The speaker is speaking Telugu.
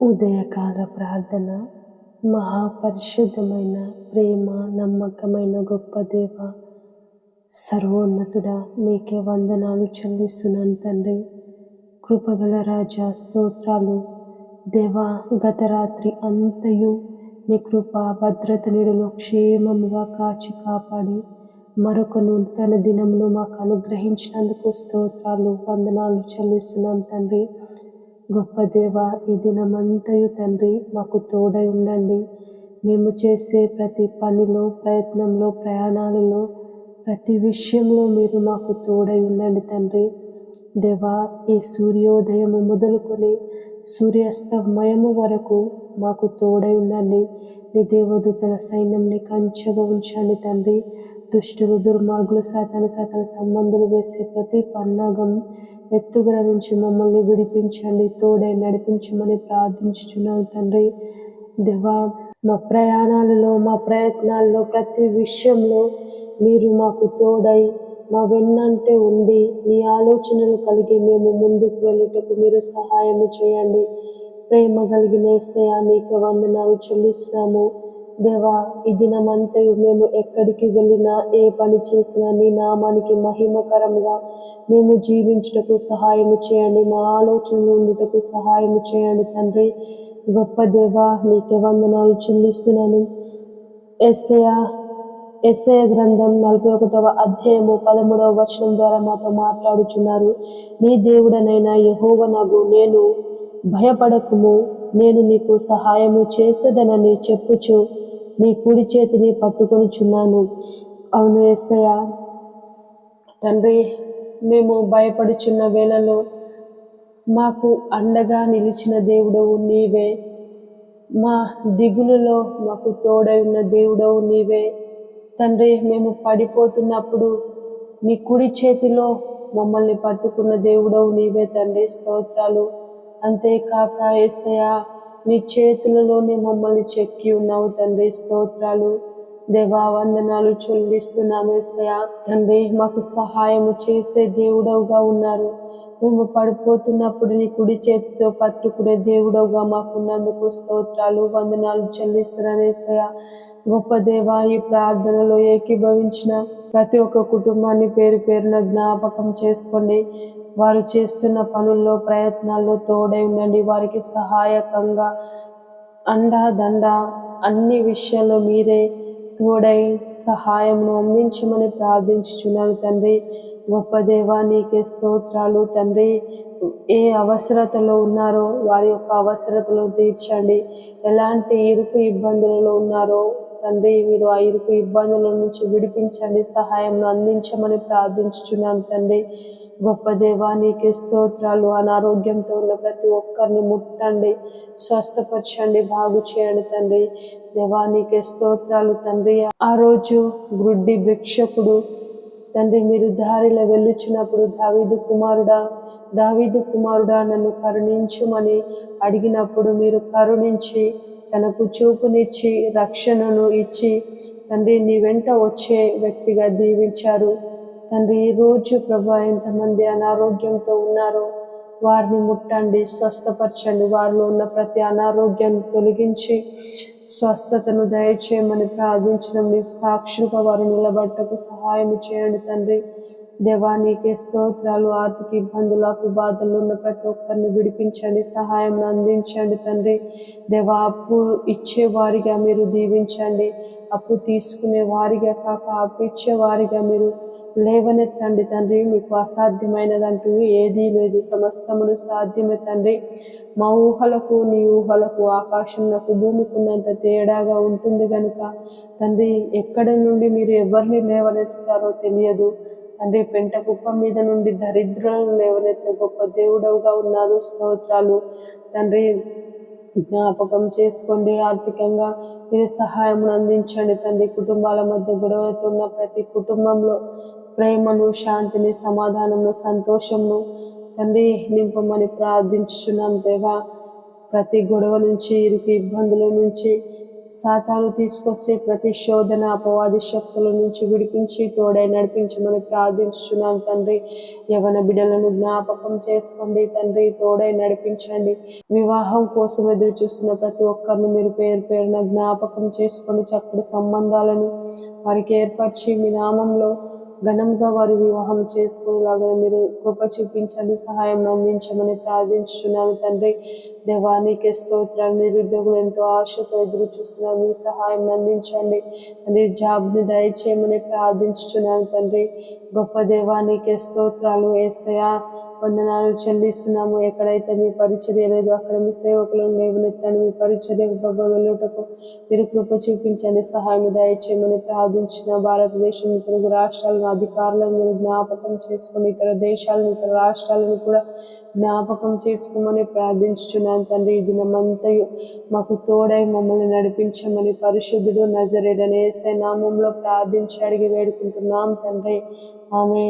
ఉదయకాల ప్రార్థన మహాపరిశుద్ధమైన ప్రేమ నమ్మకమైన గొప్ప దేవ సర్వోన్నతుడా నీకే వందనాలు చెల్లిస్తున్నాను తండ్రి. కృపగల రాజా స్తోత్రాలు. దేవా గత రాత్రి అంతయు నీ కృప భద్రత నీడలో క్షేమముగా కాచి కాపాడి మరొక నూతన దినమును మాకు అనుగ్రహించినందుకు స్తోత్రాలు వందనాలు చెల్లిస్తున్నాం తండ్రి. గొప్ప దేవ ఈ దినమంతయు తండ్రి మాకు తోడై ఉండండి. మేము చేసే ప్రతి పనిలో ప్రయత్నంలో ప్రయాణాలలో ప్రతి విషయంలో మీరు మాకు తోడై ఉండండి తండ్రి. దేవా ఈ సూర్యోదయము మొదలుకొని సూర్యాస్తమయము వరకు మాకు తోడై ఉండండి. నీ దేవదూతల సైన్యంని కంచెగా ఉంచండి తండ్రి. దుష్టులు దుర్మార్గులు సాతాను సాతన సంబంధులు వేసే ప్రతి పన్నాగం ఎత్తుగల నుంచి మమ్మల్ని విడిపించండి తోడై నడిపించమని ప్రార్థించుచున్నాను తండ్రి. దేవా మా ప్రయాణాలలో మా ప్రయత్నాల్లో ప్రతి విషయంలో మీరు మాకు తోడై మా వెన్నంటే ఉండి మీ ఆలోచనలు కలిగి మేము ముందుకు వెళ్ళుటకు మీరు సహాయం చేయండి. ప్రేమ కలిగిన ఏసయ నీకు వందనాలు చెల్లిస్తున్నాము. దేవా ఈ దినమంతయు మేము ఎక్కడికి వెళ్ళినా ఏ పని చేసినా నీ నామానికి మహిమకరంగా మేము జీవించుటకు సహాయం చేయండి. మా ఆలోచనలు ఉండుటకు సహాయం చేయండి తండ్రి. గొప్ప దేవా నీకే వందనాలు చెల్లిస్తున్నాను. ఎస్ఐ ఎస్ఐ గ్రంథం నలభై ఒకటవ అధ్యాయము పదమూడవ వచనం ద్వారా మాతో మాట్లాడుచున్నారు. నీ దేవుడనైనా యహోవనగు నేను భయపడకుము. నేను నీకు సహాయము చేసేదనని చెప్పుచు నీ కుడి చేతిని పట్టుకొనిచున్నాను అవును ఎస్సయ్య తండ్రి మేము భయపడుచున్న వేళలో మాకు అండగా నిలిచిన దేవుడవు నీవే. మా దిగులులో మాకు తోడై ఉన్న దేవుడవు నీవే. తండ్రి మేము పడిపోతున్నప్పుడు నీ కుడి చేతిలో మమ్మల్ని పట్టుకున్న దేవుడవు నీవే తండ్రి స్తోత్రాలు. అంతేకాక ఏసయా నీ చేతులలోనే మమ్మల్ని చెక్కి ఉన్నావు తండ్రి. స్తోత్రాలు. దేవా వందనాలు చెల్లిస్తున్నాము ఏసయ తండ్రి మాకు సహాయము చేసే దేవుడవుగా ఉన్నారు. మేము పడిపోతున్నప్పుడు నీ కుడి చేతితో పట్టుకునే దేవుడవుగా మాకున్నందుకు స్తోత్రాలు వందనాలు చెల్లిస్తున్నాను ఏసయ గొప్ప దేవ ఈ ప్రార్థనలో ఏకీభవించిన ప్రతి ఒక్క కుటుంబాన్ని పేరు పేరున జ్ఞాపకం చేసుకోండి. వారు చేస్తున్న పనుల్లో ప్రయత్నాల్లో తోడై ఉండండి. వారికి సహాయకంగా అండా దండ అన్ని విషయాల్లో మీరే తోడై సహాయమును అందించమని ప్రార్థించుచున్నాను తండ్రి. గొప్ప దేవా నీకే స్తోత్రాలు తండ్రి. ఏ అవసరతలో ఉన్నారో వారి యొక్క అవసరతలు తీర్చండి. ఎలాంటి ఇరుకు ఇబ్బందులలో ఉన్నారో తండ్రి మీరు ఆ ఇరుకు ఇబ్బందుల నుంచి విడిపించండి. సహాయం అందించమని ప్రార్థించుచున్నాను తండ్రి. గొప్ప దేవా నీకే స్తోత్రాలు. అనారోగ్యంతో ఉన్న ప్రతి ఒక్కరిని ముట్టండి స్వస్థపరచండి బాగు చేయండి తండ్రి. దేవా నీకే స్తోత్రాలు తండ్రి. ఆ రోజు గ్రుడ్డి భిక్షకుడు తండ్రి మీరు దారిలో వెళ్ళుచున్నప్పుడు దావీదు కుమారుడా దావీదు కుమారుడా నన్ను కరుణించుమని అడిగినప్పుడు మీరు కరుణించి తనకు చూపునిచ్చి రక్షణను ఇచ్చి తండ్రి నీ వెంట వచ్చే వ్యక్తిగా దీవించారు. తండ్రి ఈరోజు రోజు ప్రభా ఎంతమంది అనారోగ్యంతో ఉన్నారో వారిని ముట్టండి స్వస్థపరచండి. వారిలో ఉన్న ప్రతి అనారోగ్యాన్ని తొలగించి స్వస్థతను దయచేయమని ప్రార్థించడం మీకు సాక్షులుగా వారు నిలబడ్డకు సహాయం చేయండి తండ్రి. దేవా నీకే స్తోత్రాలు ఆర్థిక ఇబ్బందులకు బాధలు ఉన్న ప్రతి ఒక్కరిని విడిపించండి సహాయం అందించండి తండ్రి. దేవా అప్పు ఇచ్చేవారిగా మీరు దీవించండి అప్పు తీసుకునే వారిగా కాక అప్పు ఇచ్చేవారిగా మీరు లేవనెత్తండి తండ్రి. మీకు అసాధ్యమైనదంటూ ఏదీ లేదు సమస్తమును సాధ్యమే తండ్రి. మా ఊహలకు నీ ఊహలకు ఆకాశంలకు భూమికి ఉన్నంత తేడాగా ఉంటుంది కనుక తండ్రి ఎక్కడి నుండి మీరు ఎవరిని లేవనెత్తుతారో తెలియదు. తండ్రి పెంట కుప్ప మీద నుండి దరిద్రులను లేవనెత్తే గొప్ప దేవుడవుగా ఉన్నారు. స్తోత్రాలు. తండ్రి జ్ఞాపకం చేసుకోండి. ఆర్థికంగా మీరు సహాయం అందించండి. తండ్రి కుటుంబాల మధ్య గొడవలతో ఉన్న ప్రతి కుటుంబంలో ప్రేమను శాంతిని సమాధానము సంతోషమును తండ్రి నింపమని ప్రార్థించుచున్నాం దేవా. ప్రతి గొడవ నుంచి ఇరుకు ఇబ్బందుల నుంచి సాతాను తీసుకొచ్చే ప్రతి శోధన అపవాది శక్తుల నుంచి విడిపించి తోడై నడిపించమని ప్రార్థించున్నాను తండ్రి. యవన బిడ్డలను జ్ఞాపకం చేసుకోండి తండ్రి తోడై నడిపించండి. వివాహం కోసం ఎదురు చూస్తున్న ప్రతి ఒక్కరిని మీరు పేరు పేరున జ్ఞాపకం చేసుకొని చక్కటి సంబంధాలను వారికి ఏర్పరిచి మీ నామంలో ఘనంగా వారు వివాహం చేసుకునేలాగా మీరు కృప చూపించండి సహాయం అందించమని ప్రార్థించున్నాను తండ్రి. దేవానికి స్తోత్రాలు నిరుద్యోగులు ఎంతో ఆశతో ఎదురు చూస్తున్నారు మీరు సహాయం అందించండి. తండ్రి జాబ్ని దయచేయమని ప్రార్థించున్నాను తండ్రి. గొప్ప దేవానికి స్తోత్రాలు ఏసయా వందనాలు చెల్లిస్తున్నాము. ఎక్కడైతే మీ పరిచర్య లేదు అక్కడ మీ సేవకులను లేవనెత్తండి మీ పరిచర్యకు ప్రభు వెళ్ళుటకు మీరు కృప చూపించండి సహాయం దయచేయమని ప్రార్థించిన భారతదేశం తెలుగు రాష్ట్రాలను అధికారులను మీరు జ్ఞాపకం చేసుకుని ఇతర దేశాలను ఇతర రాష్ట్రాలను కూడా జ్ఞాపకం చేసుకోమని ప్రార్థించుచున్నాను తండ్రి. ఈ దినమంతయు మాకు తోడై మమ్మల్ని నడిపించమని పరిశుద్ధుడు నజరేడని ఏసై నామంలో ప్రార్థించి అడిగి వేడుకుంటున్నాం తండ్రి. ఆమె